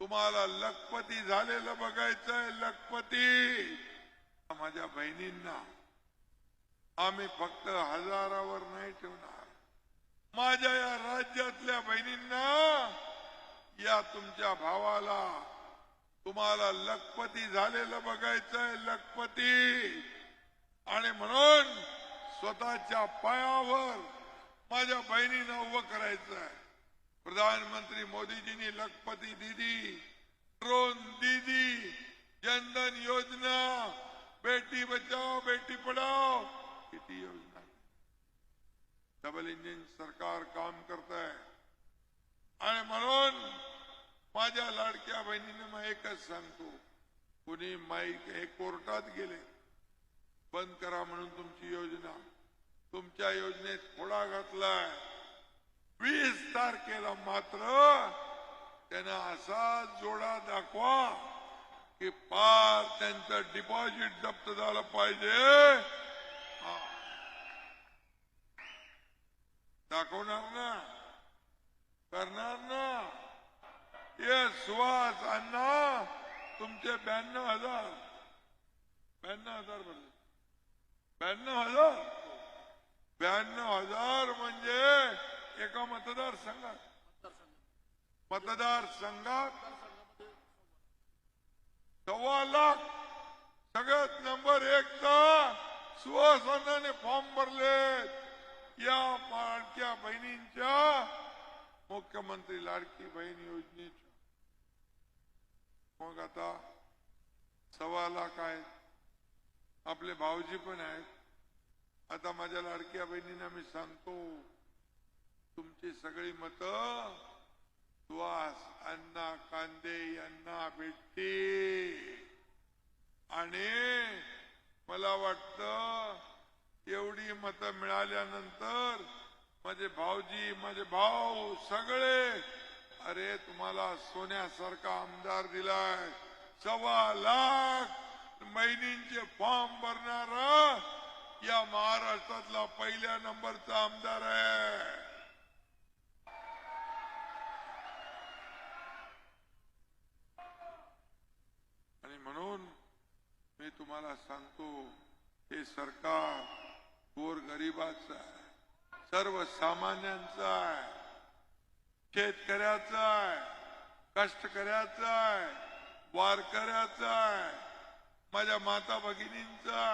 तुम्हाला लखपती झालेलं बघायचंय लखपती. माझ्या बहिणींना आम्ही फक्त हजारावर नाही ठेवणार. माझ्या या राज्यातल्या बहिणींना या तुमच्या भावाला तुम्हाला लखपती झालेलं बघायचंय लखपती. आणि म्हणून स्वतःच्या पायावर माझ्या बहिणीनं उभं करायचंय. प्रधानमंत्री मोदीजींनी लखपती दीदी ड्रोन दीदी जनधन योजना बेटी बचाओ बेटी पढाओ किती योजना डबल इंजिन सरकार काम करत आहे आणि म्हणून माझ्या लाडक्या बहिणीने मग एकच सांगतो कुणी माईक हे कोर्टात गेले बंद करा म्हणून तुमची योजना. तुमच्या योजनेत खोडा घातलाय. वीस तारखेला मात्र असा जोडा दाखवा की पार त्यांचं डिपॉझिट जप्त झालं पाहिजे. दाखवणार ना? करणार ना? ये सुहास अण्णा, तुमचे ब्याण्णव हज़ार. ब्याण्णव हज़ार भरले ब्याण्णव हज़ार? ब्याण्णव हज़ार म्हणजे एका मतदारसंघात. मतदारसंघात सव्वा लाख सगळ्यात नंबर एक तर सुहासानाने फॉर्म भरले. या लाडक्या बहिणींच्या मुख्यमंत्री लाडकी बहीण योजनेच्या. मग आता सव्वा लाख आहेत. आपले भाऊजी पण आहेत. आता माझ्या लाडक्या बहिणींना मी सांगतो तुमची सगळी मत सुहास अण्णा कांदे यांना भेटते आणि मला वाटत एवढी मतं मिळाल्यानंतर माझे भाऊजी माझे भाऊ सगळे अरे तुम्हाला सोन्यासारखा आमदार दिलाय. सव्वा लाख महिनींचे फॉर्म भरणारा या महाराष्ट्रातला पहिल्या नंबरचा आमदार आहे आणि म्हणून मी तुम्हाला सांगतो हे सरकार गोर गरिबाचं आहे सर्वसामान्यांचं आहे शेतकऱ्याचं आहे कष्टकऱ्याचं आहे वारकऱ्याचं आहे माझ्या माता भगिनींचं आहे.